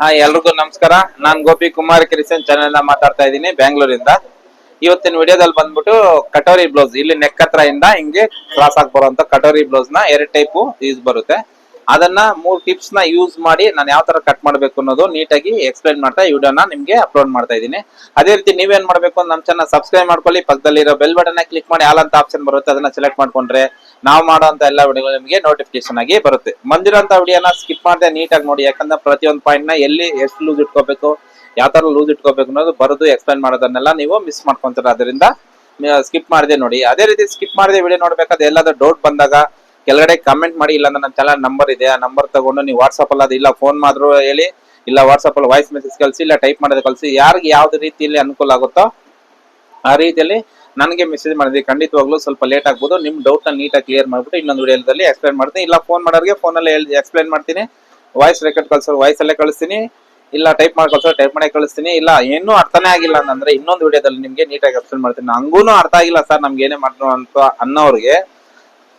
Hi, ಎಲ್ರಿಗೂ ನಮಸ್ಕಾರ. ನಾನ್ ಗೋಪಿ ಕುಮಾರ್ ಕ್ರಿಶನ್ ಚಾನೆಲ್ನ ಮಾತಾಡ್ತಾ ಇದ್ದೀನಿ ಬೆಂಗಳೂರಿಂದ ಇವತ್ತಿನ ವಿಡಿಯೋದಲ್ಲಿ ಬಂದ್ಬಿಟ್ಟು ಕಟೋರಿ ಬ್ಲೌಸ್, ಇಲ್ಲಿ ನೆಕ್ ಹತ್ರ ಇಂದ ಹಿಂಗೆ ಕ್ರಾಸ್ ಆಗಿ ಬರುವಂತ ಕಟೋರಿ ಬ್ಲೌಸ್ನ ಎರಡು ಟೈಪ್ ಯೂಸ್ ಬರುತ್ತೆ. ಅದನ್ನ ಮೂರ್ ಟಿಪ್ಸ್ನ ಯೂಸ್ ಮಾಡಿ ನಾನು ಯಾವ ತರ ಕಟ್ ಮಾಡ್ಬೇಕು ಅನ್ನೋದು ನೀಟಾಗಿ ಎಕ್ಸ್ಪ್ಲೈನ್ ಮಾಡ್ತಾ ವಿಡಿಯೋನ ನಿಮ್ಗೆ ಅಪ್ಲೋಡ್ ಮಾಡ್ತಾ ಇದ್ದೀನಿ. ಅದೇ ರೀತಿ ನೀವೇನ್ ಮಾಡ್ಬೇಕು ನಮ್ಮ ಚಾನಲ್ ಸಬ್ಸ್ಕ್ರೈಬ್ ಮಾಡ್ಕೊಳ್ಳಿ. ಪಕ್ಕದಲ್ಲಿರೋ ಬೆಲ್ ಬಟನ್ ಕ್ಲಿಕ್ ಮಾಡಿ ಆಲ್ ಅಂತ ಆಪ್ಷನ್ ಬರುತ್ತೆ. ಅದನ್ನ ಸೆಲೆಕ್ಟ್ ಮಾಡ್ಕೊಂಡ್ರೆ ನಾವು ಮಾಡುವಂತ ಎಲ್ಲ ವಿಡಿಯೋಗಳು ನಿಮಗೆ ನೋಟಿಫಿಕೇಶನ್ ಆಗಿ ಬರುತ್ತೆ. ಬಂದಿರೋಂತ ವಿಡಿಯೋನ ಸ್ಕಿಪ್ ಮಾಡದೆ ನೀಟಾಗಿ ನೋಡಿ, ಯಾಕಂದ್ರೆ ಪ್ರತಿಯೊಂದು ಪಾಯಿಂಟ್ನ ಎಲ್ಲಿ ಎಷ್ಟು ಲೂಸ್ ಇಟ್ಕೋಬೇಕು, ಯಾವ ತರ ಲೂಸ್ ಇಟ್ಕೋಬೇಕು ಅನ್ನೋದು ಬರೋದು ಎಕ್ಸ್ಪ್ಲೈನ್ ಮಾಡೋದನ್ನೆಲ್ಲ ನೀವು ಮಿಸ್ ಮಾಡ್ಕೊಂತೀರ. ಅದರಿಂದ ಸ್ಕಿಪ್ ಮಾಡಿದೆ ನೋಡಿ. ಅದೇ ರೀತಿ ಸ್ಕಿಪ್ ಮಾಡಿದೆ ವಿಡಿಯೋ ನೋಡ್ಬೇಕಾದ್ರೆ ಎಲ್ಲಾದ್ರೂ ಡೌಟ್ ಬಂದಾಗ ಕೆಳಗಡೆ ಕಮೆಂಟ್ ಮಾಡಿ ಇಲ್ಲ ನನ್ನ ಚಾನಲ್ ನಂಬರ್ ಇದೆ, ಆ ನಂಬರ್ ತಗೊಂಡು ನೀವು ವಾಟ್ಸಪ್ ಅಲ್ಲಿ ಅದು ಇಲ್ಲ ಫೋನ್ ಮಾಡ್ರು ಹೇಳಿ, ಇಲ್ಲ ವಾಟ್ಸಪ್ ಅಲ್ಲಿ ವಾಯ್ಸ್ ಮೆಸೇಜ್ ಕಳಿಸಿ, ಇಲ್ಲ ಟೈಪ್ ಮಾಡೋದು ಕಳಿಸಿ, ಯಾರಿಗೆ ಯಾವ್ದು ರೀತಿಯಲ್ಲಿ ಅನುಕೂಲ ಆಗುತ್ತೋ ಆ ರೀತಿಯಲ್ಲಿ ನನಗೆ ಮೆಸೇಜ್ ಮಾಡಿದ್ವಿ ಖಂಡಿತವಾಗ್ಲೂ ಸ್ವಲ್ಪ ಲೇಟ್ ಆಗ್ಬೋದು. ನಿಮ್ ಡೌಟ್ನ ನೀಟಾಗಿ ಕ್ಲಿಯರ್ ಮಾಡ್ಬಿಟ್ಟು ಇನ್ನೊಂದು ವಿಡಿಯೋದಲ್ಲಿ ಎಕ್ಸ್ಪ್ಲೈನ್ ಮಾಡ್ತೀನಿ. ಇಲ್ಲ ಫೋನ್ ಮಾಡೋರಿಗೆ ಫೋನಲ್ಲಿ ಎಕ್ಸ್ಪ್ಲೈನ್ ಮಾಡ್ತೀನಿ. ವಾಯ್ಸ್ ರೆಕಾರ್ಡ್ ಕಳ್ಸೋರು ವಾಯ್ಸ್ ಅಲ್ಲೇ ಕಳಿಸ್ತೀನಿ. ಇಲ್ಲ ಟೈಪ್ ಮಾಡಿ ಕಳ್ಸೋರು ಟೈಪ್ ಮಾಡಿ ಕಳಿಸ್ತೀನಿ. ಇಲ್ಲ, ಏನೂ ಅರ್ಥನೇ ಆಗಿಲ್ಲ ಅಂತಂದ್ರೆ ಇನ್ನೊಂದು ವಿಡಿಯೋದಲ್ಲಿ ನಿಮಗೆ ನೀಟಾಗಿ ಎಕ್ಸ್ಪ್ಲೈನ್ ಮಾಡ್ತೀನಿ. ನಂಗೂ ಅರ್ಥ ಆಗಿಲ್ಲ ಸರ್ ನಮ್ಗೆ ಏನೇ ಮಾಡೋ ಅಂತ ಅನ್ನೋರಿಗೆ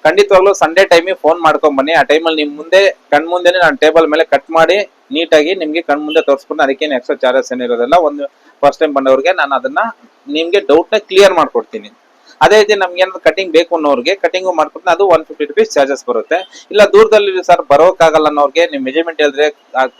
ಖಂಡಿತವಾಗ್ಲೂ ಸಂಡೇ ಟೈಮಿಗೆ ಫೋನ್ ಮಾಡ್ಕೊಂಡ್ ಬನ್ನಿ ಆ ಟೈಮಲ್ಲಿ ನಿಮ್ಮ ಮುಂದೆ ಕಣ್ ಮುಂದೆನೆ ನಾನು ಟೇಬಲ್ ಮೇಲೆ ಕಟ್ ಮಾಡಿ ನೀಟಾಗಿ ನಿಮಗೆ ಕಣ್ ಮುಂದೆ ತೋರಿಸ್ಕೊಂಡು ಅದಕ್ಕೇನು ಎಕ್ಸ್ಟ್ರಾ ಚಾರ್ಜಸ್ ಏನಿರೋದಿಲ್ಲ. ಒಂದು ಫಸ್ಟ್ ಟೈಮ್ ಬಂದವ್ರಿಗೆ ನಾನು ಅದನ್ನ ನಿಮ್ಗೆ ಡೌಟ್ನ ಕ್ಲಿಯರ್ ಮಾಡ್ಕೊಡ್ತೀನಿ. ಅದೇ ರೀತಿ ನಮ್ಗೆ ಏನಾದ್ರು ಕಟಿಂಗ್ ಬೇಕು ಅನ್ನೋರಿಗೆ ಕಟಿಂಗು ಮಾಡ್ಕೊಡ್ತೀನಿ ಅದು ಒನ್ ಫಿಫ್ಟಿ ರುಪೀಸ್ ಚಾರ್ಜಸ್ ಬರುತ್ತೆ. ಇಲ್ಲ ದೂರದಲ್ಲಿ ಸರ್ ಬರೋಕ್ಕಾಗಲ್ಲ ಅನ್ನೋರಿಗೆ ನಿಮ್ಮ ಮೆಜರ್ಮೆಂಟ್ ಹೇಳಿದ್ರೆ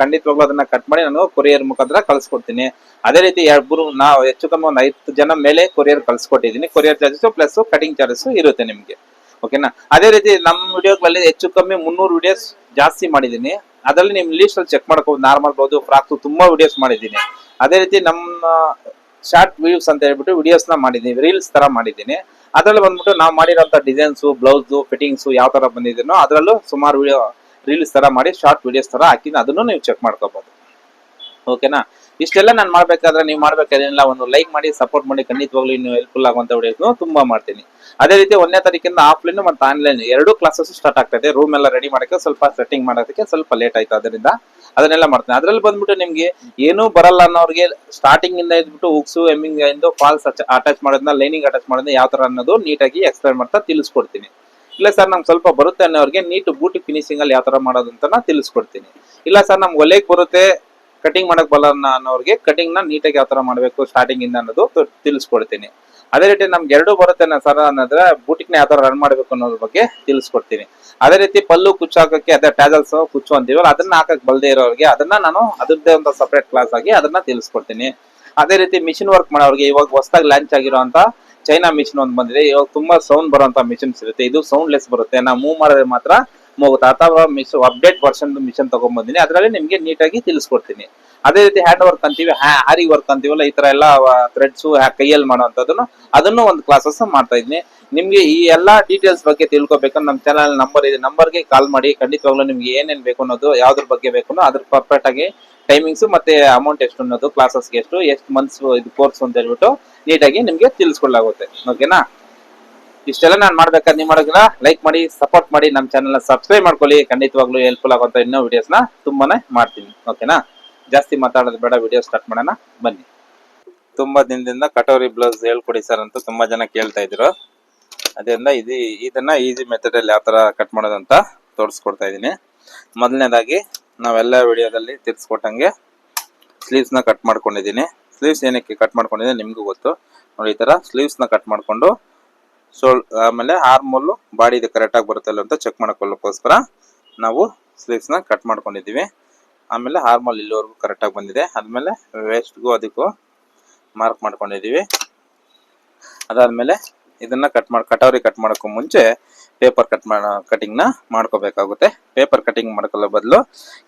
ಖಂಡಿತವಾಗ್ಲೂ ಅದನ್ನ ಕಟ್ ಮಾಡಿ ನಾನು ಕೊರಿಯರ್ ಮುಖಾಂತರ ಕಳ್ಸಿಕೊಡ್ತೀನಿ. ಅದೇ ರೀತಿ ಇಬ್ಬರು ನಾವು ಹೆಚ್ಚು ಕಮ್ಮಿ ಒಂದು ಐದು ಜನ ಮೇಲೆ courier ಕಳ್ಸಿಕೊಟ್ಟಿದ್ದೀನಿ. Courier charges plus cutting charges ಇರುತ್ತೆ ನಿಮ್ಗೆ. ಓಕೆನಾ ಅದೇ ರೀತಿ ನಮ್ಮ ವಿಡಿಯೋಗಳಲ್ಲಿ ಹೆಚ್ಚು ಕಮ್ಮಿ ಮುನ್ನೂರು ವಿಡಿಯೋಸ್ ಜಾಸ್ತಿ ಮಾಡಿದ್ದೀನಿ. ಅದರಲ್ಲಿ ನಿಮ್ ಲೀಸ್ಟ್ ಅಲ್ಲಿ ಚೆಕ್ ಮಾಡ್ಕೋಬಹುದು ನಾರ್ಮಲ್ ಬಹುದು ಫ್ರಾಕ್ಸ್ ತುಂಬಾ ವಿಡಿಯೋಸ್ ಮಾಡಿದ್ದೀನಿ. ಅದೇ ರೀತಿ ನಮ್ಮ ಶಾರ್ಟ್ ವ್ಯೂಸ್ ಅಂತ ಹೇಳ್ಬಿಟ್ಟು ವಿಡಿಯೋಸ್ನ ಮಾಡಿದ್ದೀನಿ ರೀಲ್ಸ್ ತರ ಮಾಡಿದ್ದೀನಿ ಅದರಲ್ಲಿ ಬಂದ್ಬಿಟ್ಟು ನಾವು ಮಾಡಿರೋಂಥ ಡಿಸೈನ್ಸ್ ಬ್ಲೌಸ್ ಫಿಟ್ಟಿಂಗ್ಸ್ ಯಾವ ತರ ಬಂದಿದ್ದೀನೋ ಅದರಲ್ಲೂ ಸುಮಾರು ವಿಡಿಯೋ ರೀಲ್ಸ್ ತರ ಮಾಡಿ ಶಾರ್ಟ್ ವಿಡಿಯೋಸ್ ತರ ಹಾಕಿ ಅದನ್ನು ನೀವು ಚೆಕ್ ಮಾಡ್ಕೋಬೋದು. ಓಕೆನಾ ಇಷ್ಟೆಲ್ಲ ನಾನು ಮಾಡ್ಬೇಕಾದ್ರೆ ನೀವು ಮಾಡ್ಬೇಕಾದ್ರೆಲ್ಲ ಒಂದು ಲೈಕ್ ಮಾಡಿ ಸಪೋರ್ಟ್ ಮಾಡಿ, ಖಂಡಿತವಾಗ್ಲೂ ಇನ್ನು ಹೆಲ್ಪ್ಫುಲ್ ಆಗುವಂಥ ವಿಡಿಯೋಸ್ನು ತುಂಬಾ ಮಾಡ್ತೀನಿ. ಅದೇ ರೀತಿ ಒಂದನೇ ತಾರೀಕಿಂದ ಆಫ್ಲೈನ್ ಮತ್ತು ಆನ್ಲೈನ್ ಎರಡು ಕ್ಲಾಸಸ್ ಸ್ಟಾರ್ಟ್ ಆಗ್ತದೆ ರೂಮ್ ಎಲ್ಲ ರೆಡಿ ಮಾಡೋಕ್ಕೆ ಸ್ವಲ್ಪ ಸೆಟ್ಟಿಂಗ್ ಮಾಡೋದಕ್ಕೆ ಸ್ವಲ್ಪ ಲೇಟ್ ಆಯ್ತು. ಅದರಿಂದ ಅದನ್ನೆಲ್ಲ ಮಾಡ್ತೀನಿ. ಅದ್ರಲ್ಲಿ ಬಂದ್ಬಿಟ್ಟು ನಿಮ್ಗೆ ಏನೂ ಬರಲ್ಲ ಅನ್ನೋರಿಗೆ ಸ್ಟಾರ್ಟಿಂಗ್ ಇಂದ ಇದ್ಬಿಟ್ಟು ಉಕ್ಸು ಎಮ್ಮಿಂಗ್ ಇಂದ ಫಾಲ್ಸ್ ಅಟ್ಯಾಚ್ ಮಾಡೋದನ್ನ ಲೈನಿಂಗ್ ಅಟ್ಯಾಚ್ ಮಾಡೋದನ್ನ ಯಾವ ತರ ಅನ್ನೋದು ನೀಟಾಗಿ ಎಕ್ಸ್ಪ್ಲೈನ್ ಮಾಡ್ತಾ ತಿಳಿಸ್ಕೊಡ್ತೀನಿ. ಇಲ್ಲ ಸರ್, ನಮ್ಗೆ ಸ್ವಲ್ಪ ಬರುತ್ತೆ ಅನ್ನೋರಿಗೆ ನೀಟ್ ಬೂಟಿ ಫಿನಿಶಿಂಗ್ ಅಲ್ಲಿ ಯಾವ ತರ ಮಾಡೋದು ಅಂತ ತಿಳಿಸ್ಕೊಡ್ತೀನಿ. ಇಲ್ಲ ಸರ್, ನಮ್ಗೆ ಒಲೆಗೆ ಬರುತ್ತೆ ಕಟಿಂಗ್ ಮಾಡಕ್ ಬಲ್ಲ ಅನ್ನೋರಿಗೆ ಕಟಿಂಗ್ನ ನೀಟಾಗಿ ಯಾವ ತರ ಮಾಡಬೇಕು ಸ್ಟಾರ್ಟಿಂಗ್ ಇಂದ ಅನ್ನೋದು ತಿಳಿಸ್ಕೊಡ್ತೀನಿ. ಅದೇ ರೀತಿ ನಮ್ಗೆ ಎರಡು ಬರುತ್ತೆ ಸರ್ ಅನ್ನೋದ್ರೆ ಬೂಟಿಕ್ನ ಯಾವ ತರ ರನ್ ಮಾಡಬೇಕು ಅನ್ನೋದ್ರ ಬಗ್ಗೆ ತಿಳಿಸ್ಕೊಡ್ತೀನಿ. ಅದೇ ರೀತಿ ಪಲ್ಲು ಕುಚ್ಚು ಹಾಕಕ್ಕೆ ಅದೇ ಟ್ಯಾಜಲ್ಸ್ ಕುಚ್ಚು ಅಂತೀವಲ್ಲ, ಅದನ್ನ ಹಾಕಕ್ ಬಲ್ದೇ ಇರೋರಿಗೆ ಅದನ್ನ ನಾನು ಅದರದ್ದೇ ಒಂದು ಸಪ್ರೇಟ್ ಕ್ಲಾಸ್ ಆಗಿ ಅದನ್ನ ತಿಳಿಸ್ಕೊಡ್ತೀನಿ. ಅದೇ ರೀತಿ ಮಿಷಿನ್ ವರ್ಕ್ ಮಾಡೋರಿಗೆ ಇವಾಗ ಹೊಸದಾಗಿ ಲಾಂಚ್ ಆಗಿರೋಂತ ಚೈನಾ ಮಿಷಿನ್ ಒಂದು ಬಂದಿದೆ. ಇವಾಗ ತುಂಬಾ ಸೌಂಡ್ ಬರುವಂತ ಮಿಷಿನ್ಸ್ ಇರುತ್ತೆ. ಇದು ಸೌಂಡ್ ಲೆಸ್ ಬರುತ್ತೆ. ನಾವು ಮೂವ್ ಮಾಡಿದ್ರೆ ಮಾತ್ರ ಅಥವಾ ಮಿಸ್ ಅಪ್ಡೇಟ್ ವರ್ಷನ್ ಮಿಷನ್ ತಗೊಂಡ್ಬಂದಿನಿ ಅದರಲ್ಲಿ ನಿಮಗೆ ನೀಟಾಗಿ ತಿಳಿಸ್ಕೊಡ್ತೀನಿ. ಅದೇ ರೀತಿ ಹ್ಯಾಂಡ್ ವರ್ಕ್ ಅಂತೀವಿ ಹ್ಯಾರಿ ವರ್ಕ್ ಅಂತೀವಲ್ಲ ಈ ತರ ಎಲ್ಲ ಥ್ರೆಡ್ಸ್ ಕೈಯಲ್ಲಿ ಮಾಡುವಂಥದ್ದು ಅದನ್ನು ಒಂದು ಕ್ಲಾಸಸ್ ಮಾಡ್ತಾ ಇದ್ದೀನಿ ನಿಮಗೆ ಈ ಎಲ್ಲಾ ಡೀಟೇಲ್ಸ್ ಬಗ್ಗೆ ತಿಳ್ಕೊಬೇಕಂದ್ರೆ ನಮ್ಮ ಚಾನಲ್ ನಂಬರ್ ಇದೆ. ನಂಬರ್ಗೆ ಕಾಲ್ ಮಾಡಿ, ಖಂಡಿತವಾಗ್ಲೂ ನಿಮ್ಗೆ ಏನೇನು ಬೇಕು ಅನ್ನೋದು, ಯಾವ್ದ್ರ ಬಗ್ಗೆ ಬೇಕು ಅದ್ರ ಪರ್ಫೆಕ್ಟ್ ಆಗಿ ಟೈಮಿಂಗ್ಸ್ ಮತ್ತೆ ಅಮೌಂಟ್ ಎಷ್ಟು ಅನ್ನೋದು ಕ್ಲಾಸಸ್ಗೆ ಎಷ್ಟು ಎಷ್ಟು ಮಂತ್ಸ್ ಇದು ಕೋರ್ಸ್ ಅಂತ ಹೇಳ್ಬಿಟ್ಟು ನೀಟಾಗಿ ನಿಮ್ಗೆ ತಿಳಿಸ್ಕೊಳ್ಳಾಗುತ್ತೆ ಓಕೆನಾ ಇಷ್ಟೆಲ್ಲ ನಾನು ಮಾಡ್ಬೇಕಾದ್ರೆ ನೀವು ಮಾಡೋದಿಲ್ಲ ಲೈಕ್ ಮಾಡಿ ಸಪೋರ್ಟ್ ಮಾಡಿ ನಮ್ಮ ಚಾನಲ್ನ ಸಬ್ಸ್ಕ್ರೈಬ್ ಮಾಡ್ಕೊಳ್ಳಿ. ಖಂಡಿತವಾಗ್ಲೂ ಹೆಲ್ಪ್ಫುಲ್ ಆಗುವಂತ ಇನ್ನೂ ವಿಡಿಯೋಸ್ನ ತುಂಬಾನೇ ಮಾಡ್ತೀನಿ. ಓಕೆನಾ ಜಾಸ್ತಿ ಮಾತಾಡೋದು ಬೇಡ ವಿಡಿಯೋ ಸ್ಟಾರ್ಟ್ ಮಾಡೋಣ. ಬನ್ನಿ. ತುಂಬಾ ದಿನದಿಂದ ಕಟೋರಿ ಬ್ಲೌಸ್ ಹೇಳ್ಕೊಡಿ ಸರ್ ಅಂತ ತುಂಬಾ ಜನ ಕೇಳ್ತಾ ಇದ್ರು. ಅದರಿಂದ ಇದು, ಇದನ್ನ ಈಸಿ ಮೆಥಡ್ ಅಲ್ಲಿ ಯಾವ ತರ ಕಟ್ ಮಾಡೋದು ಅಂತ ತೋರಿಸ್ಕೊಡ್ತಾ ಇದ್ದೀನಿ. ಮೊದಲನೇದಾಗಿ ನಾವೆಲ್ಲ ವಿಡಿಯೋದಲ್ಲಿ ತಿರ್ಸ್ಕೊಟ್ಟಂಗೆ ಸ್ಲೀವ್ಸ್ನ ಕಟ್ ಮಾಡ್ಕೊಂಡಿದ್ದೀನಿ. ಸ್ಲೀವ್ಸ್ ಏನಕ್ಕೆ ಕಟ್ ಮಾಡ್ಕೊಂಡಿದ್ದೀನಿ ನಿಮಗೂ ಗೊತ್ತು. ನೋಡಿ ಈ ಥರ ಸ್ಲೀವ್ಸ್ನ ಕಟ್ ಮಾಡ್ಕೊಂಡು ಶೋಲ್ ಆಮೇಲೆ ಆರ್ಮೋಲ್ ಬಾಡಿ ಇದು ಕರೆಕ್ಟಾಗಿ ಬರುತ್ತಲ್ಲ ಅಂತ ಚೆಕ್ ಮಾಡ್ಕೊಳ್ಳೋಕ್ಕೋಸ್ಕರ ನಾವು ಸ್ಲೀವ್ಸ್ನ ಕಟ್ ಮಾಡ್ಕೊಂಡಿದ್ದೀವಿ. ಆಮೇಲೆ ಹಾರ್ಮೋಲ್ ಇಲ್ಲಿವರೆಗೂ ಕರೆಕ್ಟಾಗಿ ಬಂದಿದೆ. ಆದ್ಮೇಲೆ ವೇಸ್ಟ್ಗೂ ಅದಕ್ಕೂ ಮಾರ್ಕ್ ಮಾಡ್ಕೊಂಡಿದ್ದೀವಿ. ಅದಾದ್ಮೇಲೆ ಇದನ್ನ ಕಟ್ ಮಾಡಿ, ಕಟೋರಿ ಕಟ್ ಮಾಡೋಕ್ಕೂ ಮುಂಚೆ ಪೇಪರ್ ಕಟ್ ಮಾಡೋ ಕಟಿಂಗ್ನ ಮಾಡ್ಕೋಬೇಕಾಗುತ್ತೆ. ಪೇಪರ್ ಕಟಿಂಗ್ ಮಾಡ್ಕೊಳ್ಳೋ ಬದಲು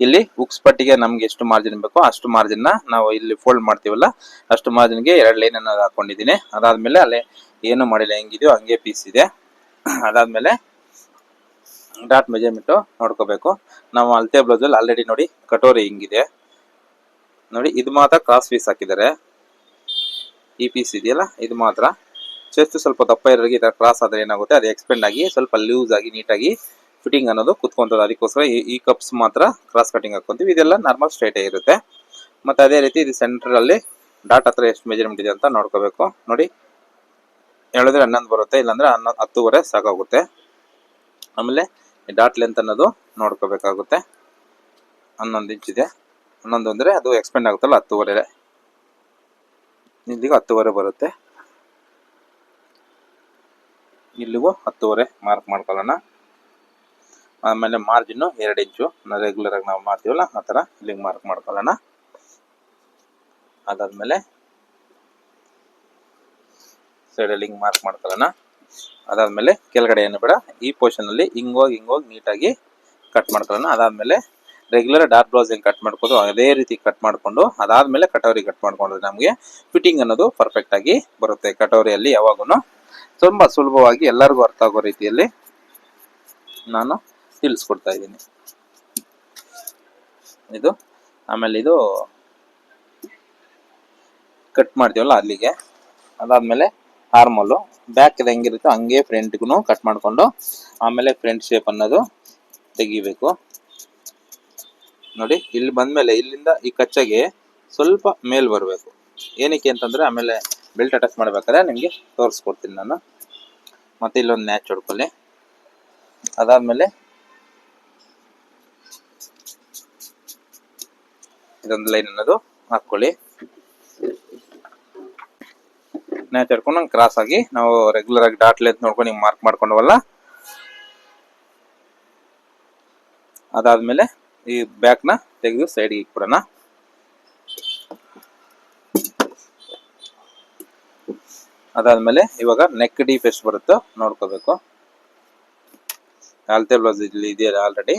ಇಲ್ಲಿ ಉಕ್ಸ್ ಪಟ್ಟಿಗೆ ನಮ್ಗೆ ಎಷ್ಟು ಮಾರ್ಜಿನ್ ಬೇಕೋ ಅಷ್ಟು ಮಾರ್ಜಿನ್ನ ನಾವು ಇಲ್ಲಿ ಫೋಲ್ಡ್ ಮಾಡ್ತೀವಲ್ಲ, ಅಷ್ಟು ಮಾರ್ಜಿನ್ಗೆ ಎರಡು ಲೈನನ್ನು ಹಾಕೊಂಡಿದ್ದೀನಿ. ಅದಾದ್ಮೇಲೆ ಅಲ್ಲೇ ಏನು ಮಾಡಿಲ್ಲ, ಹೆಂಗಿದೆಯೋ ಹಂಗೆ ಪೀಸ್ ಇದೆ. ಅದಾದ್ಮೇಲೆ ಡಾಟ್ ಮೆಜರ್ಮೆಂಟ್ ನೋಡ್ಕೋಬೇಕು. ನಾವು ಅಳತೆ ಬ್ಲೌಸಲ್ಲಿ ಆಲ್ರೆಡಿ ನೋಡಿ, ಕಟೋರಿ ಹಿಂಗಿದೆ. ನೋಡಿ, ಇದು ಮಾತ್ರ ಕ್ರಾಸ್ ಪೀಸ್ ಹಾಕಿದ್ದಾರೆ. ಈ ಪೀಸ್ ಇದೆಯಲ್ಲ, ಇದು ಮಾತ್ರ. ಚೆಸ್ಟ್ ಸ್ವಲ್ಪ ದಪ್ಪ ಇರೋರಿಗೆ ಈ ಥರ ಕ್ರಾಸ್ ಆದ್ರೆ ಏನಾಗುತ್ತೆ, ಅದು ಎಕ್ಸ್ಪೆಂಡ್ ಆಗಿ ಸ್ವಲ್ಪ ಲೂಸ್ ಆಗಿ ನೀಟಾಗಿ ಫಿಟ್ಟಿಂಗ್ ಅನ್ನೋದು ಕುತ್ಕೊಂತದೆ. ಅದಕ್ಕೋಸ್ಕರ ಈ- ಕಪ್ಸ್ ಮಾತ್ರ ಕ್ರಾಸ್ ಕಟಿಂಗ್ ಹಾಕೊಂತೀವಿ ಇದೆಲ್ಲ ನಾರ್ಮಲ್ ಸ್ಟ್ರೈಟ್ ಇರುತ್ತೆ. ಮತ್ತೆ ಅದೇ ರೀತಿ ಇದು ಸೆಂಟರ್ ಅಲ್ಲಿ ಡಾಟ್ ಹತ್ರ ಎಷ್ಟು ಮೆಜರ್ಮೆಂಟ್ ಇದೆ ಅಂತ ನೋಡ್ಕೋಬೇಕು. ನೋಡಿ ಹೇಳಿದ್ರೆ ಹನ್ನೊಂದು ಬರುತ್ತೆ, ಇಲ್ಲಾಂದ್ರೆ ಹನ್ನೊಂದು ಹತ್ತುವರೆ ಸಾಕಾಗುತ್ತೆ. ಆಮೇಲೆ ಡಾಟ್ ಲೆಂತ್ ಅನ್ನೋದು ನೋಡ್ಕೋಬೇಕಾಗುತ್ತೆ. ಹನ್ನೊಂದು ಇಂಚ್ ಇದೆ. ಹನ್ನೊಂದು ಅಂದರೆ ಅದು ಎಕ್ಸ್ಪೆಂಡ್ ಆಗುತ್ತಲ್ಲ, ಹತ್ತುವರೆ. ಇಲ್ಲಿಗೂ ಹತ್ತುವರೆ ಬರುತ್ತೆ. ಇಲ್ಲಿಗೂ ಹತ್ತುವರೆ ಮಾರ್ಕ್ ಮಾಡ್ಕೊಳ್ಳೋಣ. ಆಮೇಲೆ ಮಾರ್ಜಿನ್ನು ಎರಡು ಇಂಚು ರೆಗ್ಯುಲರ್ ಆಗಿ ನಾವು ಮಾಡ್ತೀವಲ್ಲ, ಆ ಥರ ಇಲ್ಲಿಗೆ ಮಾರ್ಕ್ ಮಾಡ್ಕೊಳ್ಳೋಣ. ಅದಾದ್ಮೇಲೆ ಸೈಡಲ್ಲಿ ಹಿಂಗೆ ಮಾರ್ಕ್ ಮಾಡ್ಕೊಳ್ಳೋಣ ಅದಾದ್ಮೇಲೆ ಕೆಳಗಡೆ ಏನು ಬೇಡ, ಈ ಪೋರ್ಷನಲ್ಲಿ ಹಿಂಗೋಗಿ ಹಿಂಗೋಗಿ ನೀಟಾಗಿ ಕಟ್ ಮಾಡ್ಕೊಳ್ಳೋಣ ಅದಾದ್ಮೇಲೆ ರೆಗ್ಯುಲರ್ ಡಾರ್ಕ್ ಬ್ಲೌಸ್ ಹೆಂಗೆ ಕಟ್ ಮಾಡ್ಕೋದು, ಅದೇ ರೀತಿ ಕಟ್ ಮಾಡಿಕೊಂಡು, ಅದಾದ್ಮೇಲೆ ಕಟೋರಿ ಕಟ್ ಮಾಡ್ಕೊಂಡ್ರೆ ನಮಗೆ ಫಿಟ್ಟಿಂಗ್ ಅನ್ನೋದು ಪರ್ಫೆಕ್ಟ್ ಆಗಿ ಬರುತ್ತೆ ಕಟೋರಿಯಲ್ಲಿ ಯಾವಾಗೂ ತುಂಬ ಸುಲಭವಾಗಿ ಎಲ್ಲರಿಗೂ ಅರ್ಥ ಆಗೋ ರೀತಿಯಲ್ಲಿ ನಾನು ತಿಳಿಸ್ಕೊಡ್ತಾ ಇದ್ದೀನಿ. ಇದು, ಆಮೇಲೆ ಇದು ಕಟ್ ಮಾಡ್ತೀವಲ್ಲ ಅಲ್ಲಿಗೆ, ಅದಾದ್ಮೇಲೆ ಹಾರ್ಮಲ್ಲು ಬ್ಯಾಕ್ ಹೆಂಗಿರುತ್ತೋ ಹಂಗೆ ಫ್ರಂಟ್ಗೂ ಕಟ್ ಮಾಡಿಕೊಂಡು ಆಮೇಲೆ ಫ್ರಂಟ್ ಶೇಪ್ ಅನ್ನೋದು ತೆಗಿಬೇಕು. ನೋಡಿ, ಇಲ್ಲಿ ಬಂದ್ಮೇಲೆ ಇಲ್ಲಿಂದ ಈ ಕಚ್ಚಗೆ ಸ್ವಲ್ಪ ಮೇಲ್ ಬರಬೇಕು. ಏನಕ್ಕೆ ಅಂತಂದ್ರೆ ಆಮೇಲೆ ಬೆಲ್ಟ್ ಅಟ್ಯಾಚ್ ಮಾಡ್ಬೇಕಾದ್ರೆ ನಿಮಗೆ ತೋರಿಸ್ಕೊಡ್ತೀನಿ ನಾನು. ಮತ್ತೆ ಇಲ್ಲೊಂದು ನ್ಯಾಚ್ ಹೊಡ್ಕೊಳ್ಳಿ. ಅದಾದ್ಮೇಲೆ ಇದೊಂದು ಲೈನ್ ಅನ್ನೋದು ಹಾಕೊಳ್ಳಿ ನ್ಯಾಚ್ ನಂಗೆ ಕ್ರಾಸ್ ಆಗಿ ನಾವು ರೆಗ್ಯುಲರ್ ಆಗಿ ಡಾಟ್ ಲೆಂತ್ ನೋಡ್ಕೊಂಡು ಹಿಂಗೆ ಮಾರ್ಕ್ ಮಾಡ್ಕೊಂಡವಲ್ಲ? ಅದಾದ್ಮೇಲೆ ಈ ಬ್ಯಾಕ್ನ ತೆಗೆದು ಸೈಡ್ಗೆ ಇಕ್ಬಿಡೋಣ. ಅದಾದ್ಮೇಲೆ ಇವಾಗ ನೆಕ್ ಡೀಪ್ ಎಷ್ಟು ಬರುತ್ತೋ ನೋಡ್ಕೋಬೇಕು. ಅಳತೆ ಬ್ಲೌಸ್ ಇಲ್ಲಿ ಇದೆಯಲ್ಲ ಆಲ್ರೆಡಿ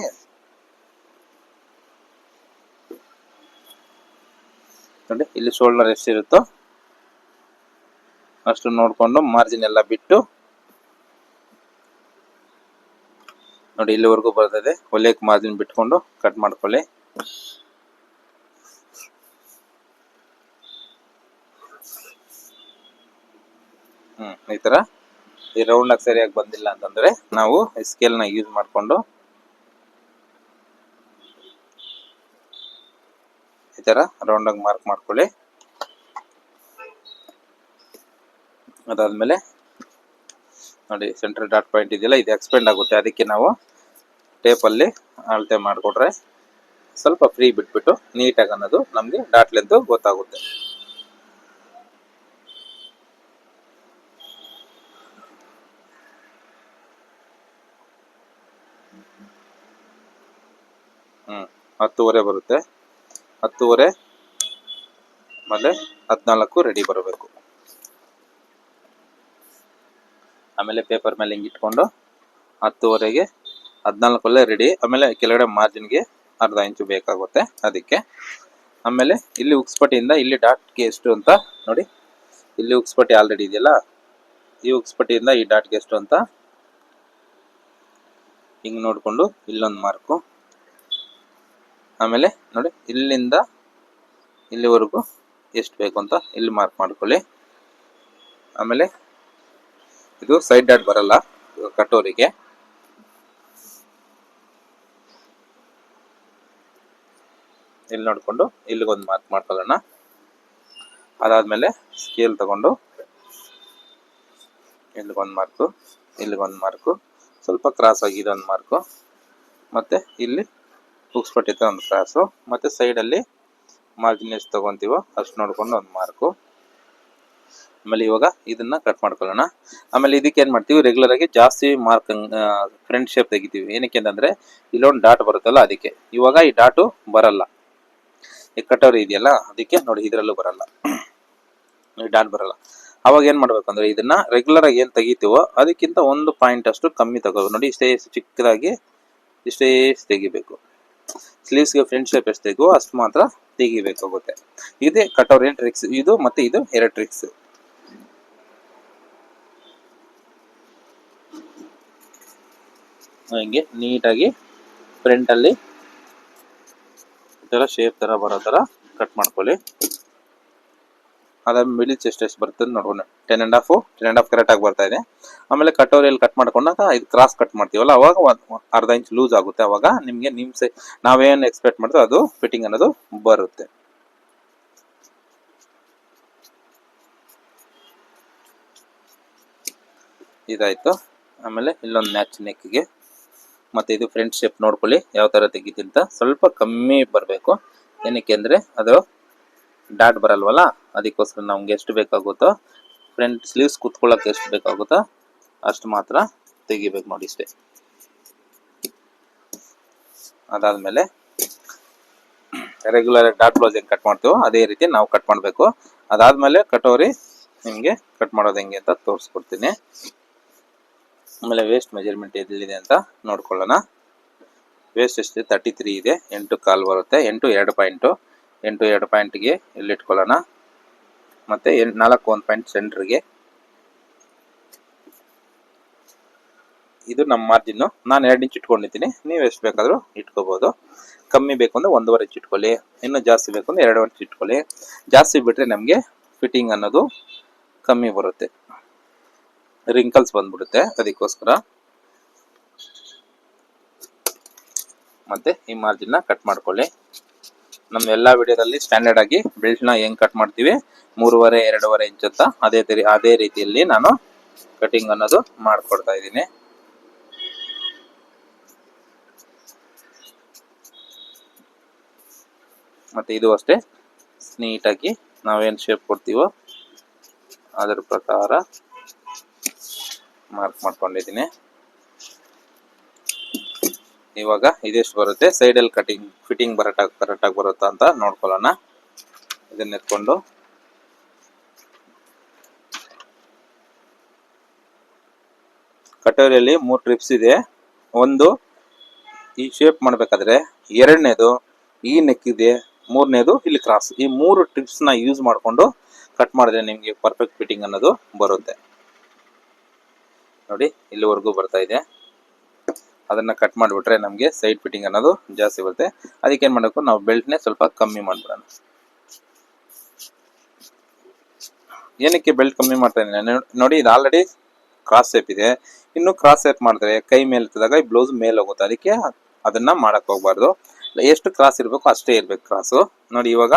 ನೋಡಿ, ಇಲ್ಲಿ ಶೋಲ್ಡರ್ ಎಷ್ಟಿರುತ್ತೋ ಅಷ್ಟು ನೋಡ್ಕೊಂಡು ಮಾರ್ಜಿನ್ ಎಲ್ಲ ಬಿಟ್ಟು ನೋಡಿ ಇಲ್ಲಿವರೆಗೂ ಬರ್ತದೆ. ಹೊಲಿಯಕ್ಕೆ ಮಾರ್ಜಿನ್ ಬಿಟ್ಕೊಂಡು ಕಟ್ ಮಾಡ್ಕೊಳ್ಳಿ. ಹ್ಮ್, ಈ ತರ. ಈ ರೌಂಡ್ ಆಗಿ ಸರಿಯಾಗಿ ಬಂದಿಲ್ಲ ಅಂತಂದ್ರೆ ನಾವು ಸ್ಕೇಲ್ನ ಯೂಸ್ ಮಾಡ್ಕೊಂಡು ಈ ತರ ರೌಂಡ್ ಆಗಿ ಮಾರ್ಕ್ ಮಾಡ್ಕೊಳ್ಳಿ. ಅದಾದ್ಮೇಲೆ ನೋಡಿ ಸೆಂಟ್ರಲ್ ಡಾಟ್ ಪಾಯಿಂಟ್ ಇದೆಯಲ್ಲ, ಇದು ಎಕ್ಸ್ಪೆಂಡ್ ಆಗುತ್ತೆ. ಅದಕ್ಕೆ ನಾವು ಟೇಪಲ್ಲಿ ಅಳತೆ ಮಾಡಿಕೊಟ್ರೆ ಸ್ವಲ್ಪ ಫ್ರೀ ಬಿಟ್ಬಿಟ್ಟು ನೀಟಾಗಿ ಅನ್ನೋದು ನಮಗೆ ಡಾಟ್ ಲೆಂತ್ ಗೊತ್ತಾಗುತ್ತೆ. ಹ್ಮ್, ಹತ್ತುವರೆ ಬರುತ್ತೆ. ಹತ್ತುವರೆ ಆಮೇಲೆ ಹದಿನಾಲ್ಕು ರೆಡಿ ಬರಬೇಕು. ಆಮೇಲೆ ಪೇಪರ್ ಮೇಲೆ ಹಿಂಗೆ ಇಟ್ಕೊಂಡು ಹತ್ತುವರೆಗೆ ಹದಿನಾಲ್ಕಲ್ಲೇ ರೆಡಿ ಆಮೇಲೆ ಕೆಳಗಡೆ ಮಾರ್ಜಿನ್ಗೆ ಅರ್ಧ ಇಂಚು ಬೇಕಾಗುತ್ತೆ ಅದಕ್ಕೆ. ಆಮೇಲೆ ಇಲ್ಲಿ ಉಕ್ಸ್ಪಟ್ಟಿಯಿಂದ ಇಲ್ಲಿ ಡಾಟ್ಗೆ ಎಷ್ಟು ಅಂತ ನೋಡಿ. ಇಲ್ಲಿ ಉಕ್ಸ್ಪಟ್ಟಿ ಆಲ್ರೆಡಿ ಇದೆಯಲ್ಲ? ಈ ಉಕ್ಸ್ಪಟ್ಟಿಯಿಂದ ಈ ಡಾಟ್ಗೆ ಎಷ್ಟು ಅಂತ ಹಿಂಗೆ ನೋಡಿಕೊಂಡು ಇಲ್ಲೊಂದು ಮಾರ್ಕು ಆಮೇಲೆ ನೋಡಿ, ಇಲ್ಲಿಂದ ಇಲ್ಲಿವರೆಗೂ ಎಷ್ಟು ಬೇಕು ಅಂತ ಇಲ್ಲಿ ಮಾರ್ಕ್ ಮಾಡ್ಕೊಳ್ಳಿ. ಆಮೇಲೆ ಇದು ಸೈಡ್ ಡಾಟ್ ಬರಲ್ಲ ಕಟೋರಿಗೆ ಇಲ್ಲಿ ನೋಡಿಕೊಂಡು ಇಲ್ಲಿಗೊಂದು ಮಾರ್ಕ್ ಮಾಡ್ಕೊಳ್ಳೋಣ. ಅದಾದ್ಮೇಲೆ ಸ್ಕೇಲ್ ತಗೊಂಡು ಇಲ್ಲಿಗೊಂದು ಮಾರ್ಕು ಇಲ್ಲಿಗೊಂದು ಮಾರ್ಕು ಸ್ವಲ್ಪ ಕ್ರಾಸ್ ಆಗಿ ಇದೊಂದು ಮಾರ್ಕು ಮತ್ತೆ ಇಲ್ಲಿ ಬುಕ್ಸ್ ಪಟ್ಟಿತ್ತು ಒಂದು ಕ್ರಾಸು ಮತ್ತೆ ಸೈಡಲ್ಲಿ ಮಾರ್ಜಿನ್ ಎಷ್ಟು ತಗೊಂತೀವೋ ಅಷ್ಟು ನೋಡ್ಕೊಂಡು ಒಂದು ಮಾರ್ಕು ಆಮೇಲೆ ಇವಾಗ ಇದನ್ನ ಕಟ್ ಮಾಡ್ಕೊಳ್ಳೋಣ. ಆಮೇಲೆ ಇದಕ್ಕೆ ಏನ್ ಮಾಡ್ತೀವಿ? ರೆಗ್ಯುಲರ್ ಆಗಿ ಜಾಸ್ತಿ ಮಾರ್ಕ್ ಫ್ರಂಟ್ ಶೇಪ್ ತೆಗಿತೀವಿ. ಏನಕ್ಕೆ ಅಂತಂದ್ರೆ ಇಲ್ಲೊಂದು ಡಾಟ್ ಬರುತ್ತಲ್ಲ ಅದಕ್ಕೆ. ಇವಾಗ ಈ ಡಾಟು ಬರಲ್ಲ. ಈ ಕಟೋರಿ ಇದೆಯಲ್ಲ, ಅದಕ್ಕೆ ನೋಡಿ, ಇದರಲ್ಲೂ ಬರಲ್ಲ. ಈ ಡಾಟ್ ಬರಲ್ಲ. ಅವಾಗ ಏನ್ ಮಾಡ್ಬೇಕಂದ್ರೆ ಇದನ್ನ ರೆಗ್ಯುಲರ್ ಆಗಿ ಏನ್ ತೆಗಿತೀವೋ, ಅದಕ್ಕಿಂತ ಒಂದು ಪಾಯಿಂಟ್ ಅಷ್ಟು ಕಮ್ಮಿ ತಗೋಬೇಕು ನೋಡಿ, ಇಷ್ಟೇ ಚಿಕ್ಕದಾಗಿ ಇಷ್ಟೇ ತೆಗಿಬೇಕು. ಸ್ಲೀವ್ಸ್ಗೆ ಫ್ರಂಟ್ ಶೇಪ್ ಎಷ್ಟು ತೆಗುವೋ ಅಷ್ಟು ಮಾತ್ರ ತೆಗಿಬೇಕಾಗುತ್ತೆ ಇದೇ ಕಟೋರಿಯನ್ ಟ್ರಿಕ್ಸ್ ಇದು ಮತ್ತೆ ಇದು ಎರಡು ಟ್ರಿಕ್ಸ್ ಹಿಂಗೆ ನೀಟಾಗಿ ಫ್ರಂಟಲ್ಲಿ ಥರ ಶೇಪ್ ಥರ ಬರೋ ಥರ ಕಟ್ ಮಾಡ್ಕೊಳ್ಳಿ. ಅದಾದ ಮಿಡಿಲ್ ಚೆಸ್ಟ್ ಎಷ್ಟು ಬರ್ತದೆ ನೋಡೋಣ ten and half ten and half ಕರೆಕ್ಟಾಗಿ ಬರ್ತಾ ಇದೆ. ಆಮೇಲೆ ಕಟೋರಿಯಲ್ಲಿ ಕಟ್ ಮಾಡ್ಕೊಂಡಾಗ ಇದು ಕ್ರಾಸ್ ಕಟ್ ಮಾಡ್ತೀವಲ್ಲ, ಅವಾಗ ಅರ್ಧ ಇಂಚ್ ಲೂಸ್ ಆಗುತ್ತೆ. ಅವಾಗ ನಿಮಗೆ ನಿಮ್ಮ ಸೈ ನಾವೇನು ಎಕ್ಸ್ಪೆಕ್ಟ್ ಮಾಡ್ತೀವಿ ಅದು ಫಿಟ್ಟಿಂಗ್ ಅನ್ನೋದು ಬರುತ್ತೆ. ಇದಾಯಿತು. ಆಮೇಲೆ ಇಲ್ಲೊಂದು ಮ್ಯಾಚ್ ನೆಕ್ಗೆ ಮತ್ತೆ ಇದು ಫ್ರಂಟ್ ಶೇಪ್ ನೋಡ್ಕೊಳ್ಳಿ, ಯಾವ ಥರ ತೆಗಿತಿಂತ ಸ್ವಲ್ಪ ಕಮ್ಮಿ ಬರಬೇಕು. ಏನಕ್ಕೆ ಅಂದರೆ ಅದು ಡಾಟ್ ಬರಲ್ವಲ್ಲ, ಅದಕ್ಕೋಸ್ಕರ ನಮ್ಗೆ ಎಷ್ಟು ಬೇಕಾಗುತ್ತೋ ಫ್ರಂಟ್ ಸ್ಲೀವ್ಸ್ ಕುತ್ಕೊಳ್ಳೋಕೆ ಎಷ್ಟು ಬೇಕಾಗುತ್ತೋ ಅಷ್ಟು ಮಾತ್ರ ತೆಗಿಬೇಕು ನೋಡಿ ಇಷ್ಟೇ. ಅದಾದಮೇಲೆ ರೆಗ್ಯುಲರ್ ಡಾಟ್ ಬ್ಲೌಸ್ ಹೆಂಗೆ ಕಟ್ ಮಾಡ್ತೀವೋ ಅದೇ ರೀತಿ ನಾವು ಕಟ್ ಮಾಡಬೇಕು. ಅದಾದಮೇಲೆ ಕಟೋರಿ ನಿಮಗೆ ಕಟ್ ಮಾಡೋದು ಹೆಂಗೆ ಅಂತ ತೋರಿಸ್ಕೊಡ್ತೀನಿ. ಆಮೇಲೆ ವೇಸ್ಟ್ ಮೆಜರ್ಮೆಂಟ್ ಎಲ್ಲಿದೆ ಅಂತ ನೋಡ್ಕೊಳ್ಳೋಣ. ವೇಸ್ಟ್ ಎಷ್ಟಿದೆ ತರ್ಟಿ ತ್ರೀ ಇದೆ. ಎಂಟು ಕಾಲು ಬರುತ್ತೆ. ಎಂಟು ಎರಡು ಪಾಯಿಂಟು ಎಂಟು ಎರಡು ಪಾಯಿಂಟ್ಗೆ ಇಟ್ಕೊಳ್ಳೋಣ ಮತ್ತು ಎಂಟು ನಾಲ್ಕು ಒಂದು ಪಾಯಿಂಟ್ ಸೆಂಟ್ರಿಗೆ ಇದು ನಮ್ಮ ಮಾರ್ಜಿನ್ನು ನಾನು ಎರಡು ಇಂಚ್ ಇಟ್ಕೊಂಡಿದ್ದೀನಿ. ನೀವು ಎಷ್ಟು ಬೇಕಾದರೂ ಇಟ್ಕೋಬೋದು. ಕಮ್ಮಿ ಬೇಕು ಅಂದರೆ ಒಂದೂವರೆ ಇಂಚ್ ಇಟ್ಕೊಳ್ಳಿ. ಇನ್ನೂ ಜಾಸ್ತಿ ಬೇಕು ಅಂದರೆ ಎರಡು ಇಂಚ್ ಇಟ್ಕೊಳ್ಳಿ. ಜಾಸ್ತಿ ಬಿಟ್ಟರೆ ನಮಗೆ ಫಿಟ್ಟಿಂಗ್ ಅನ್ನೋದು ಕಮ್ಮಿ ಬರುತ್ತೆ. ರಿಂಕಲ್ಸ್ ಬಂದ್ಬಿಡುತ್ತೆ ಅದಕ್ಕೋಸ್ಕರ. ಮತ್ತೆ ಈ ಮಾರ್ಜಿನ್ನ ಕಟ್ ಮಾಡ್ಕೊಳ್ಳಿ. ನಮ್ಮ ಎಲ್ಲ ವಿಡಿಯೋದಲ್ಲಿ ಸ್ಟ್ಯಾಂಡರ್ಡ್ ಆಗಿ ಬೆಲ್ಟ್ನ ಹೆಂಗ್ ಕಟ್ ಮಾಡ್ತೀವಿ? ಮೂರುವರೆ, ಎರಡೂವರೆ ಇಂಚ್ ಅಂತ ಅದೇ ಅದೇ ರೀತಿಯಲ್ಲಿ ನಾನು ಕಟಿಂಗ್ ಅನ್ನೋದು ಮಾಡ್ಕೊಡ್ತಾ ಇದ್ದೀನಿ. ಮತ್ತೆ ಇದು ಅಷ್ಟೇ. ನೀಟಾಗಿ ನಾವೇನು ಶೇಪ್ ಕೊಡ್ತೀವೋ ಅದರ ಪ್ರಕಾರ ಮಾರ್ಕ್ ಮಾಡ್ಕೊಂಡಿದ್ದೀನಿ. ಇವಾಗ ಇದೆಷ್ಟು ಬರುತ್ತೆ? ಸೈಡಲ್ಲಿ ಕಟಿಂಗ್ ಫಿಟ್ಟಿಂಗ್ ಬರಟ, ಕರೆಕ್ಟಾಗಿ ಬರುತ್ತಾ ಅಂತ ನೋಡ್ಕೊಳ್ಳೋಣ. ಇದನ್ನ ಎತ್ಕೊಂಡು. ಕಟೋರಿಯಲ್ಲಿ ಮೂರು ಟ್ರಿಪ್ಸ್ ಇದೆ. ಒಂದು, ಈ ಶೇಪ್ ಮಾಡಬೇಕಾದ್ರೆ ಎರಡನೇದು ಈ ನೆಕ್ ಇದೆ, ಮೂರನೇದು ಇಲ್ಲಿ ಕ್ರಾಸ್ ಈ ಮೂರು ಟ್ರಿಪ್ಸ್ನ ಯೂಸ್ ಮಾಡಿಕೊಂಡು ಕಟ್ ಮಾಡಿದ್ರೆ ನಿಮಗೆ ಪರ್ಫೆಕ್ಟ್ ಫಿಟ್ಟಿಂಗ್ ಅನ್ನೋದು ಬರುತ್ತೆ. ನೋಡಿ, ಇಲ್ಲಿವರೆಗೂ ಬರ್ತಾ ಇದೆ. ಅದನ್ನ ಕಟ್ ಮಾಡಿಬಿಟ್ರೆ ನಮಗೆ ಸೈಡ್ ಫಿಟ್ಟಿಂಗ್ ಅನ್ನೋದು ಜಾಸ್ತಿ ಬರುತ್ತೆ. ಅದಕ್ಕೆ ಏನು ಮಾಡಬೇಕು? ನಾವು ಬೆಲ್ಟ್ನೇ ಸ್ವಲ್ಪ ಕಮ್ಮಿ ಮಾಡ್ಬಿಡೋಣ. ಏನಕ್ಕೆ ಬೆಲ್ಟ್ ಕಮ್ಮಿ ಮಾಡ್ತಾ ನೋಡಿ, ಇದು ಆಲ್ರೆಡಿ ಕ್ರಾಸ್ ಶೇಪ್ ಇದೆ. ಇನ್ನು ಕ್ರಾಸ್ ಶೇಪ್ ಮಾಡಿದ್ರೆ ಕೈ ಮೇಲೆ ಎತ್ತಿದಾಗ ಈ ಬ್ಲೌಸ್ ಮೇಲೆ ಹೋಗುತ್ತೆ. ಅದಕ್ಕೆ ಅದನ್ನ ಮಾಡಕ್ ಹೋಗ್ಬಾರ್ದು. ಎಷ್ಟು ಕ್ರಾಸ್ ಇರಬೇಕು ಅಷ್ಟೇ ಇರ್ಬೇಕು ಕ್ರಾಸು ನೋಡಿ, ಇವಾಗ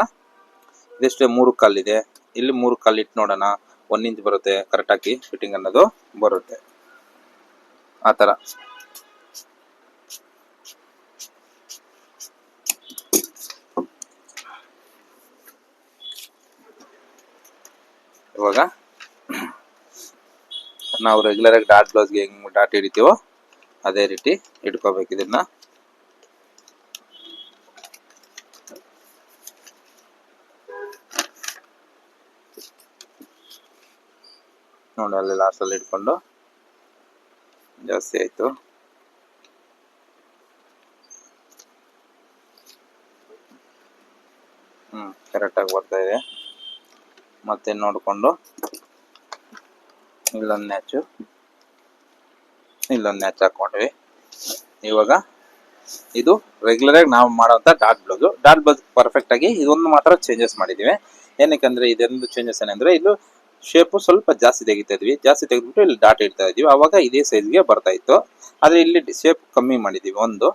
ಇದೆಷ್ಟೇ ಮೂರು ಕಾಲಿದೆ ಇಲ್ಲಿ ಮೂರು ಕಾಲು ಇಟ್ಟು ನೋಡೋಣ. ಒನ್ ಇಂಚ್ ಬರುತ್ತೆ. ಕರೆಕ್ಟಾಗಿ ಫಿಟ್ಟಿಂಗ್ ಅನ್ನೋದು ಬರುತ್ತೆ. ಆ ಥರ ಇವಾಗ ನಾವು ರೆಗ್ಯುಲರ್ ಆಗಿ ಡಾಟ್ ಬ್ಲೌಸ್ಗೆ ಹೆಂಗ್ ಡಾಟ್ ಹಿಡಿತೀವೋ ಅದೇ ರೀತಿ ಇಟ್ಕೋಬೇಕು ಇದನ್ನ. ನೋಡಿ ಅಲ್ಲಿ ಲಾಸ್ಟಲ್ಲಿ ಇಟ್ಕೊಂಡು ಜಾಸ್ತಿ ಆಯ್ತು ಹ್ಮ್ ಕರೆಕ್ಟಾಗಿ ಬರ್ತಾ ಇದೆ ಮತ್ತೆ ನೋಡಿಕೊಂಡು ಇಲ್ಲೊಂದು ನ್ಯಾಚು ಇಲ್ಲೊಂದು ನ್ಯಾಚ್ ಹಾಕೊಂಡ್ವಿ ಇವಾಗ ಇದು ರೆಗ್ಯುಲರ್ ಆಗಿ ನಾವು ಮಾಡೋಂಥ dot blouse dot blouse perfect ಆಗಿ ಇದೊಂದು ಮಾತ್ರ ಚೇಂಜಸ್ ಮಾಡಿದ್ದೀವಿ. ಏನಕ್ಕಂದ್ರೆ ಇದೊಂದು ಚೇಂಜಸ್ ಏನಂದ್ರೆ ಇದು ಶೇಪು ಸ್ವಲ್ಪ ಜಾಸ್ತಿ ತೆಗಿತಾ ಇದ್ವಿ. ಜಾಸ್ತಿ ತೆಗೆದ್ಬಿಟ್ಟು ಇಲ್ಲಿ ಡಾಟ್ ಇಡ್ತಾ ಇದೀವಿ ಅವಾಗ ಇದೇ ಸೈಜ್ಗೆ ಬರ್ತಾ ಇತ್ತು. ಆದ್ರೆ ಇಲ್ಲಿ ಶೇಪ್ ಕಮ್ಮಿ ಮಾಡಿದೀವಿ. ಒಂದು,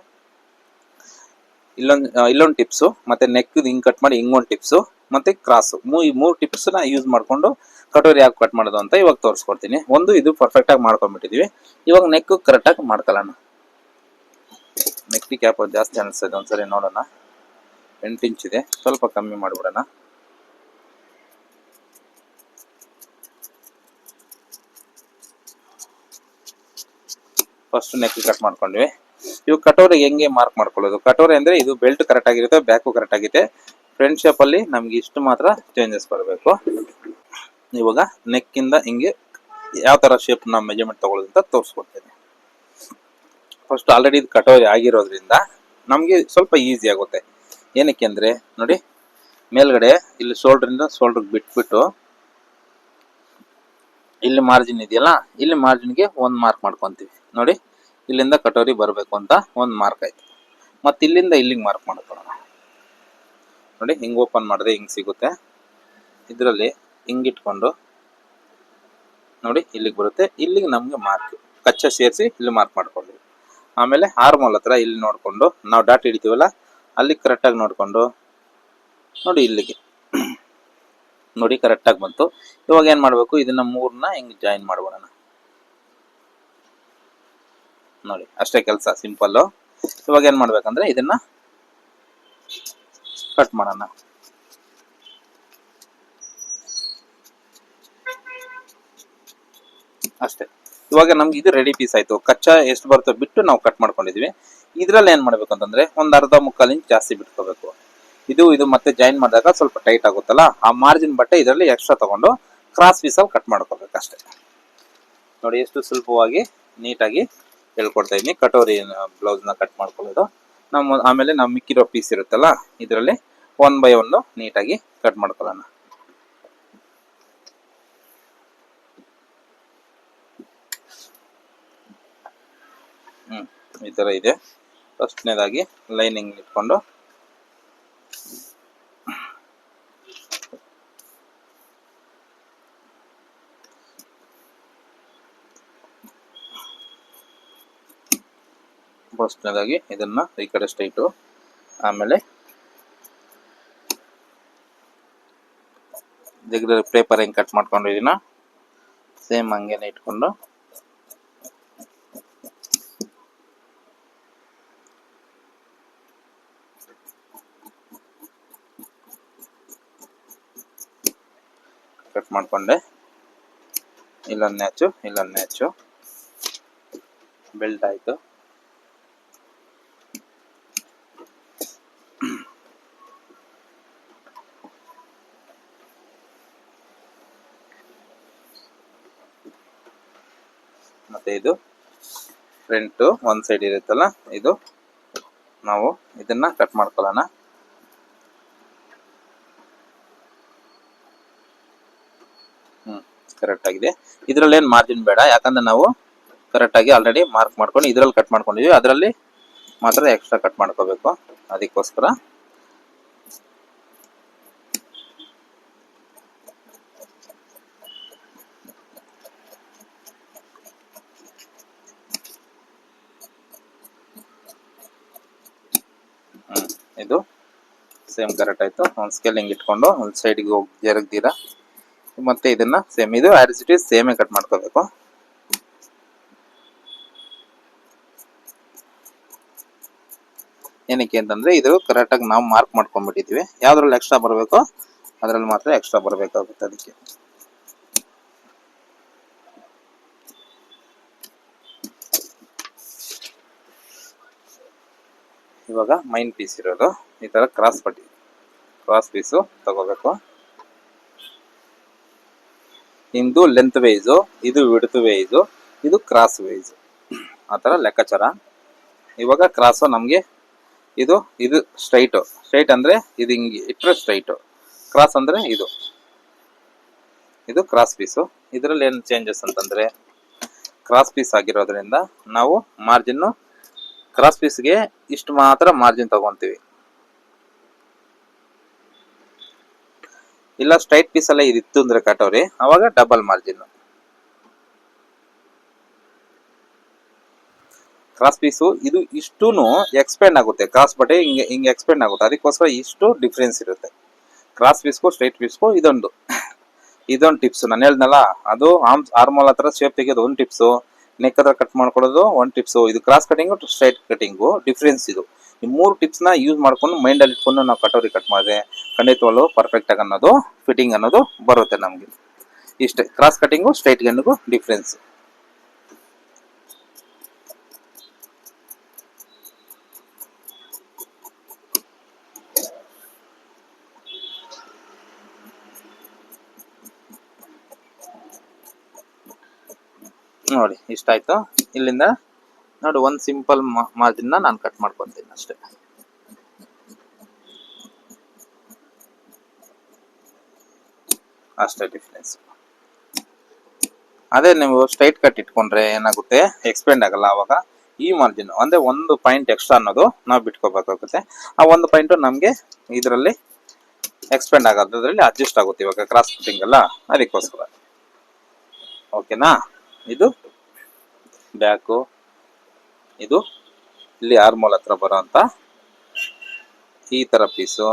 ಇಲ್ಲೊಂದು ಇಲ್ಲೊಂದು ಟಿಪ್ಸು ಮತ್ತೆ ನೆಕ್ ಹಿಂಗೆ ಕಟ್ ಮಾಡಿ ಹಿಂಗೊಂದು ಟಿಪ್ಸು ಮತ್ತೆ ಕ್ರಾಸ್ ಮೂ, ಈ ಮೂರು ಟಿಪ್ಸ್ನ ಯೂಸ್ ಮಾಡ್ಕೊಂಡು ಕಟೋರಿ ಯಾಕೆ ಕಟ್ ಮಾಡೋದು ಅಂತ ಇವಾಗ ತೋರಿಸ್ಕೊಡ್ತೀನಿ. ಒಂದು, ಇದು ಪರ್ಫೆಕ್ಟ್ ಆಗಿ ಮಾಡ್ಕೊಂಡ್ಬಿಟ್ಟಿದೀವಿ. ಇವಾಗ ನೆಕ್ ಕರೆಕ್ಟಾಗಿ ಮಾಡ್ಕೊಳ್ಳೋಣ. ನೆಕ್ ಕ್ಯಾಪ್ ಜಾಸ್ತಿ ಅನಿಸ್ತದೆ ಒಂದ್ಸರಿ ನೋಡೋಣ. ಎಂಟು ಇಂಚ್ ಇದೆ. ಸ್ವಲ್ಪ ಕಮ್ಮಿ ಮಾಡ್ಬಿಡೋಣ. ಫಸ್ಟ್ ನೆಕ್ ಕಟ್ ಮಾಡ್ಕೊಂಡ್ವಿ. ಇವು ಕಟೋರೆಗೆ ಹೆಂಗೆ ಮಾರ್ಕ್ ಮಾಡ್ಕೊಳ್ಳೋದು? ಕಟೋರಿ ಅಂದ್ರೆ ಇದು ಬೆಲ್ಟ್ ಕರೆಕ್ಟ್ ಆಗಿರುತ್ತೆ ಬ್ಯಾಕು ಕರೆಕ್ಟ್ ಆಗಿದೆ. ಫ್ರಂಟ್ ಶೇಪ್ ಅಲ್ಲಿ ನಮ್ಗೆ ಇಷ್ಟು ಮಾತ್ರ ಚೇಂಜಸ್ ಬರಬೇಕು. ಇವಾಗ ನೆಕ್ ಇಂದ ಹಿಂಗೆ ಯಾವ ತರ ಶೇಪ್ ನಾವು ಮೆಜರ್ಮೆಂಟ್ ತಗೊಳ್ಳೋದು ಅಂತ ತೋರಿಸ್ಕೊಡ್ತೇನೆ. ಫಸ್ಟ್ ಆಲ್ರೆಡಿ ಇದು ಕಟೋರಿ ಆಗಿರೋದ್ರಿಂದ ನಮಗೆ ಸ್ವಲ್ಪ ಈಸಿ ಆಗುತ್ತೆ. ಏನಕ್ಕೆ ಅಂದ್ರೆ, ನೋಡಿ, ಮೇಲ್ಗಡೆ ಇಲ್ಲಿ ಶೋಲ್ಡ್ರಿಂದ ಶೋಲ್ಡರ್ ಬಿಟ್ಬಿಟ್ಟು ಇಲ್ಲಿ ಮಾರ್ಜಿನ್ ಇದೆಯಲ್ಲ, ಇಲ್ಲಿ ಮಾರ್ಜಿನ್ಗೆ ಒಂದು ಮಾರ್ಕ್ ಮಾಡ್ಕೊಂತೀವಿ. ನೋಡಿ, ಇಲ್ಲಿಂದ ಕಟೋರಿ ಬರಬೇಕು ಅಂತ ಒಂದು ಮಾರ್ಕ್ ಆಯ್ತು. ಮತ್ತು ಇಲ್ಲಿಂದ ಇಲ್ಲಿಗೆ ಮಾರ್ಕ್ ಮಾಡ್ಕೊಳ್ಳೋಣ ನೋಡಿ, ಹಿಂಗೆ ಓಪನ್ ಮಾಡಿದ್ರೆ ಹಿಂಗೆ ಸಿಗುತ್ತೆ. ಇದರಲ್ಲಿ ಹಿಂಗಿಟ್ಕೊಂಡು ನೋಡಿ, ಇಲ್ಲಿಗೆ ಬರುತ್ತೆ. ಇಲ್ಲಿಗೆ ನಮಗೆ ಮಾರ್ಕ್ ಕಚ್ಚಾ ಸೇರಿಸಿ ಇಲ್ಲಿ ಮಾರ್ಕ್ ಮಾಡ್ಕೊಳ್ಳಿ ಆಮೇಲೆ ಹಾರ್ಮೋಲ್ ಹತ್ರ ಇಲ್ಲಿ ನೋಡಿಕೊಂಡು, ನಾವು ಡಾಟ್ ಹಿಡಿತೀವಲ್ಲ, ಅಲ್ಲಿ ಕರೆಕ್ಟಾಗಿ ನೋಡಿಕೊಂಡು ನೋಡಿ ಇಲ್ಲಿಗೆ. ನೋಡಿ ಕರೆಕ್ಟಾಗಿ ಬಂತು. ಇವಾಗ ಏನು ಮಾಡಬೇಕು? ಇದನ್ನ ಮೂರನ್ನ ಹಿಂಗೆ ಜಾಯಿನ್ ಮಾಡ್ಬಿಡೋಣ. ನೋಡಿ, ಅಷ್ಟೇ ಕೆಲಸ ಸಿಂಪಲ್ಲು ಇವಾಗ ಏನು ಮಾಡ್ಬೇಕಂದ್ರೆ ಇದನ್ನ ಕಟ್ ಮಾಡೋಣ. ಅಷ್ಟೇ. ಇವಾಗ ನಮ್ಗೆ ಇದು ರೆಡಿ ಪೀಸ್ ಆಯ್ತು. ಕಚ್ಚಾ ಎಷ್ಟು ಬರುತ್ತೋ ಬಿಟ್ಟು ನಾವು ಕಟ್ ಮಾಡ್ಕೊಂಡಿದ್ವಿ. ಇದ್ರಲ್ಲಿ ಏನ್ ಮಾಡ್ಬೇಕು ಅಂತಂದ್ರೆ ಒಂದ್ ಅರ್ಧ ಮುಕ್ಕಾಲು ಇಂಚ್ ಜಾಸ್ತಿ ಬಿಟ್ಕೋಬೇಕು. ಇದು ಇದು ಮತ್ತೆ ಜಾಯಿನ್ ಮಾಡಿದಾಗ ಸ್ವಲ್ಪ ಟೈಟ್ ಆಗುತ್ತಲ್ಲ, ಆ ಮಾರ್ಜಿನ್ ಬಟ್ಟೆ ಇದರಲ್ಲಿ ಎಕ್ಸ್ಟ್ರಾ ತಗೊಂಡು ಕ್ರಾಸ್ ಪೀಸಲ್ಲಿ ಕಟ್ ಮಾಡ್ಕೋಬೇಕು ಅಷ್ಟೇ ನೋಡಿ, ಎಷ್ಟು ಸುಲಭವಾಗಿ ನೀಟಾಗಿ ಹೇಳ್ಕೊಡ್ತಾ ಇದೀನಿ. ಕಟೋರಿ ಬ್ಲೌಸ್ನ ಕಟ್ ಮಾಡ್ಕೊಳ್ಳೋದು. ನಮ್ಮ, ಆಮೇಲೆ ನಾವು ಮಿಕ್ಕಿರೋ ಪೀಸ್ ಇರುತ್ತಲ್ಲ, ಇದರಲ್ಲಿ ಒನ್ ಬೈ ಒನ್ ನೀಟಾಗಿ ಕಟ್ ಮಾಡ್ಕೊಳ್ಳೋಣ. ಹ್ಮ್, ಈ ತರ ಇದೆ. ಫಸ್ಟ್ನೇದಾಗಿ ಲೈನಿಂಗ್ ಇಟ್ಕೊಂಡು ಫಸ್ಟ್ನೇದಾಗಿ ಇದನ್ನ ಈ ಕಡೆ ಸ್ಟ್ರೈಟು. ಆಮೇಲೆ ಜಗ್ರ ಪೇಪರ್ ಹೆಂಗೆ ಕಟ್ ಇದನ್ನ ಸೇಮ್ ಹಂಗೇನೆ ಇಟ್ಕೊಂಡು. ಕಟ್ ಮಾಡ್ಕೊಂಡೆ. ಇಲ್ಲೊಂದು ನ್ಯಾಚು ಇಲ್ಲೊಂದು ನ್ಯಾಚು ಬೆಲ್ಟ್ ಆಯ್ತು. ಮತ್ತೆ ಇದು ಫ್ರಂಟ್ ಒಂದ್ ಸೈಡ್ ಇರುತ್ತಲ್ಲ, ಇದು ನಾವು ಇದನ್ನ ಕಟ್ ಮಾಡ್ಕೊಳ್ಳೋಣ. ಹ್ಮ್ ಕರೆಕ್ಟ್ ಆಗಿದೆ. ಇದ್ರಲ್ಲಿ ಏನ್ ಮಾರ್ಜಿನ್ ಬೇಡ, ಯಾಕಂದ್ರೆ ನಾವು ಕರೆಕ್ಟ್ ಆಗಿ ಆಲ್ರೆಡಿ ಮಾರ್ಕ್ ಮಾಡ್ಕೊಂಡು ಇದ್ರಲ್ಲಿ ಕಟ್ ಮಾಡ್ಕೊಂಡಿದ್ವಿ, ಅದರಲ್ಲಿ ಮಾತ್ರ ಎಕ್ಸ್ಟ್ರಾ ಕಟ್ ಮಾಡ್ಕೋಬೇಕು. ಅದಕ್ಕೋಸ್ಕರ ಹ್ಮ್ ಇದು. ಸೇಮ್ ಕರೆಕ್ಟ್ ಆಯ್ತು. ಒಂದು ಸ್ಕೇಲಿಂಗ್ ಇಟ್ಕೊಂಡು ಒಂದು ಸೈಡ್ಗೆ ಹೋಗಿ ಜರಗ್ದಿರಾ ಮತ್ತೆ ಇದನ್ನ ಸೇಮ್ ಇದು ಆಸ್ ಇಟ್ ಸೇಮೇ ಕಟ್ ಮಾಡ್ಕೋಬೇಕು. ಏನಕ್ಕೆ ಅಂತಂದ್ರೆ ಇದು ಕರೆಕ್ಟ್ ಆಗಿ ನಾವು ಮಾರ್ಕ್ ಮಾಡ್ಕೊಂಡ್ಬಿಟ್ಟಿದ್ವಿ. ಯಾವ್ದ್ರಲ್ಲಿ ಎಕ್ಸ್ಟ್ರಾ ಬರಬೇಕು ಅದ್ರಲ್ಲಿ ಮಾತ್ರ ಎಕ್ಸ್ಟ್ರಾ ಬರಬೇಕಾಗುತ್ತೆ ಅದಕ್ಕೆ. ಇವಾಗ ಮೈನ್ ಪೀಸ್ ಇರೋದು. ಈ ತರ ಕ್ರಾಸ್ ಪಟ್ಟಿ. ಕ್ರಾಸ್ ಪೀಸು ತಗೋಬೇಕು. ಇಂದು ಲೆಂತ್ ವೈಸು ಇದು ವಿಡ್ತ್ ವೈಸು ಇದು ಕ್ರಾಸ್ ವೈಸು ಆ ಥರ ಲೆಕ್ಕಾಚಾರ. ಇವಾಗ ಕ್ರಾಸು ನಮಗೆ ಇದು ಇದು ಸ್ಟ್ರೈಟು ಸ್ಟ್ರೈಟ್ ಅಂದರೆ ಇದು ಹಿಂಗೆ ಇಟ್ಟರೆ ಸ್ಟ್ರೈಟು ಕ್ರಾಸ್ ಅಂದರೆ ಇದು. ಇದು ಕ್ರಾಸ್ ಪೀಸು ಇದರಲ್ಲಿ ಏನು ಚೇಂಜಸ್ ಅಂತಂದರೆ ಕ್ರಾಸ್ ಪೀಸ್ ಆಗಿರೋದ್ರಿಂದ ನಾವು ಮಾರ್ಜಿನ್ನು ಕ್ರಾಸ್ ಪೀಸ್ಗೆ ಇಷ್ಟು ಮಾತ್ರ ಮಾರ್ಜಿನ್ ತಗೊಂತೀವಿ. ಇಲ್ಲ ಸ್ಟ್ರೈಟ್ ಪೀಸ್ ಎಲ್ಲ ಇದಿತ್ತು ಅಂದ್ರೆ ಕಟೋರಿ ಅವಾಗ ಡಬಲ್ ಮಾರ್ಜಿನ್ ಕ್ರಾಸ್ ಪೀಸು ಇದು ಇಷ್ಟು ಎಕ್ಸ್ಪೆಂಡ್ ಆಗುತ್ತೆ. ಕ್ರಾಸ್ ಬಟ್ಟೆ ಹಿಂಗೆ ಹಿಂಗೆ ಎಕ್ಸ್ಪೆಂಡ್ ಆಗುತ್ತೆ. ಅದಕ್ಕೋಸ್ಕರ ಇಷ್ಟು ಡಿಫ್ರೆನ್ಸ್ ಇರುತ್ತೆ. ಕ್ರಾಸ್ ಪೀಸ್ಗೂ ಸ್ಟ್ರೈಟ್ ಪೀಸ್ಗೂ ಇದೊಂದು. ಇದೊಂದು ಟಿಪ್ಸ್ ನಾನು ಹೇಳ್ದಲ್ಲ ಅದು ಆರ್ಮ್ಸ್ ಆರ್ಮಲ್ ಹತ್ರ ಶೇಪ್ ತೆಗೆಯೋದು ಒಂದು ಟಿಪ್ಸು ನೆಕ್ ಹತ್ರ ಕಟ್ ಮಾಡ್ಕೊಳ್ಳೋದು ಒಂದು ಟಿಪ್ಸು ಇದು cross cutting straight cutting difference ಇದು. ಈ ಮೂರು ಟಿಪ್ಸ್ನ ಯೂಸ್ ಮಾಡ್ಕೊಂಡು ಮೈಂಡಲ್ಲಿ ಇಟ್ಕೊಂಡು ನಾವು ಕಟೋರಿ ಕಟ್ ಮಾಡಿದೆ ಖಂಡಿತವಾಗ್ಲೂ ಪರ್ಫೆಕ್ಟ್ ಆಗಿ ಅನ್ನೋದು ಫಿಟ್ಟಿಂಗ್ ಅನ್ನೋದು ಬರುತ್ತೆ ನಮಗೆ. ಇಷ್ಟೇ. ಕ್ರಾಸ್ ಕಟಿಂಗು ಸ್ಟ್ರೈಟ್ ಗನ್ನಿಗೂ ಡಿಫ್ರೆನ್ಸ್ ನೋಡಿ, ಇಷ್ಟಾಯ್ತು? ಇಲ್ಲಿಂದ ನೋಡಿ, ಒಂದು ಸಿಂಪಲ್ ಮಾರ್ಜಿನ್ನ ನಾನು ಕಟ್ ಮಾಡ್ಕೊತೀನಿ ಅಷ್ಟೇ. ಅಷ್ಟೇ ಡಿಫ್ರೆನ್ಸ್ ಅದೇ ನೀವು ಸ್ಟ್ರೈಟ್ ಕಟ್ ಇಟ್ಕೊಂಡ್ರೆ ಏನಾಗುತ್ತೆ? ಎಕ್ಸ್ಪೆಂಡ್ ಆಗಲ್ಲ ಅವಾಗ. ಈ ಮಾರ್ಜಿನ್ ಅಂದ್ರೆ ಒಂದು ಪಾಯಿಂಟ್ ಎಕ್ಸ್ಟ್ರಾ ಅನ್ನೋದು ನಾವು ಬಿಟ್ಕೋಬೇಕಾಗುತ್ತೆ. ಆ ಒಂದು ಪಾಯಿಂಟ್ ನಮಗೆ ಇದರಲ್ಲಿ ಎಕ್ಸ್ಪೆಂಡ್ ಆಗೋದ್ರಲ್ಲಿ ಅಡ್ಜಸ್ಟ್ ಆಗುತ್ತೆ ಇವಾಗ ಕ್ರಾಸ್ ಕಟಿಂಗ್ ಅಲ್ಲ. ಅದಕ್ಕೋಸ್ಕರ. ಓಕೆನಾ ಇದು? ಬ್ಯಾಕು. ಇದು? ಇಲ್ಲಿ ಆರ್ಮೋಲ್ ಹತ್ರ ಬರೋಂಥ ಈ ಥರ ಪೀಸು.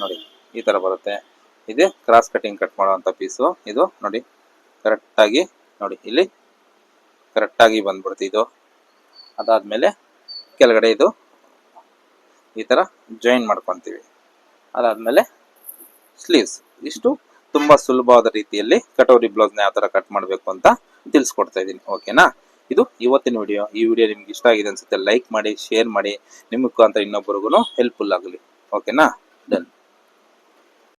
ನೋಡಿ, ಈ ಥರ ಬರುತ್ತೆ. ಇದು ಕ್ರಾಸ್ ಕಟ್ಟಿಂಗ್ ಕಟ್ ಮಾಡುವಂಥ ಪೀಸು. ಇದು ನೋಡಿ, ಕರೆಕ್ಟಾಗಿ, ನೋಡಿ, ಇಲ್ಲಿ ಕರೆಕ್ಟಾಗಿ ಬಂದ್ಬಿಡುತ್ತೆ ಇದು. ಅದಾದಮೇಲೆ ಕೆಳಗಡೆ ಇದು. ಈ ಥರ ಜಾಯಿನ್ ಮಾಡ್ಕೊತೀವಿ. ಅದಾದಮೇಲೆ ಸ್ಲೀವ್ಸ್ ಇಷ್ಟು ತುಂಬಾ ಸುಲಭವಾದ ರೀತಿಯಲ್ಲಿ ಕಟೋರಿ ಬ್ಲೌಸ್ನ ಯಾವ ತರ ಕಟ್ ಮಾಡಬೇಕು ಅಂತ ತಿಳಿಸ್ಕೊಡ್ತಾ ಇದ್ದೀನಿ. ಓಕೆನಾ ಇದು ಇವತ್ತಿನ ವಿಡಿಯೋ. ಈ ವಿಡಿಯೋ ನಿಮ್ಗೆ ಇಷ್ಟ ಆಗಿದೆ ಅನ್ಸುತ್ತೆ ಲೈಕ್ ಮಾಡಿ ಶೇರ್ ಮಾಡಿ. ನಿಮಗೂ ಅಂತ ಇನ್ನೊಬ್ಬರಿಗೂ ಹೆಲ್ಪ್ಫುಲ್ ಆಗಲಿ. ಓಕೆನಾ ಡನ್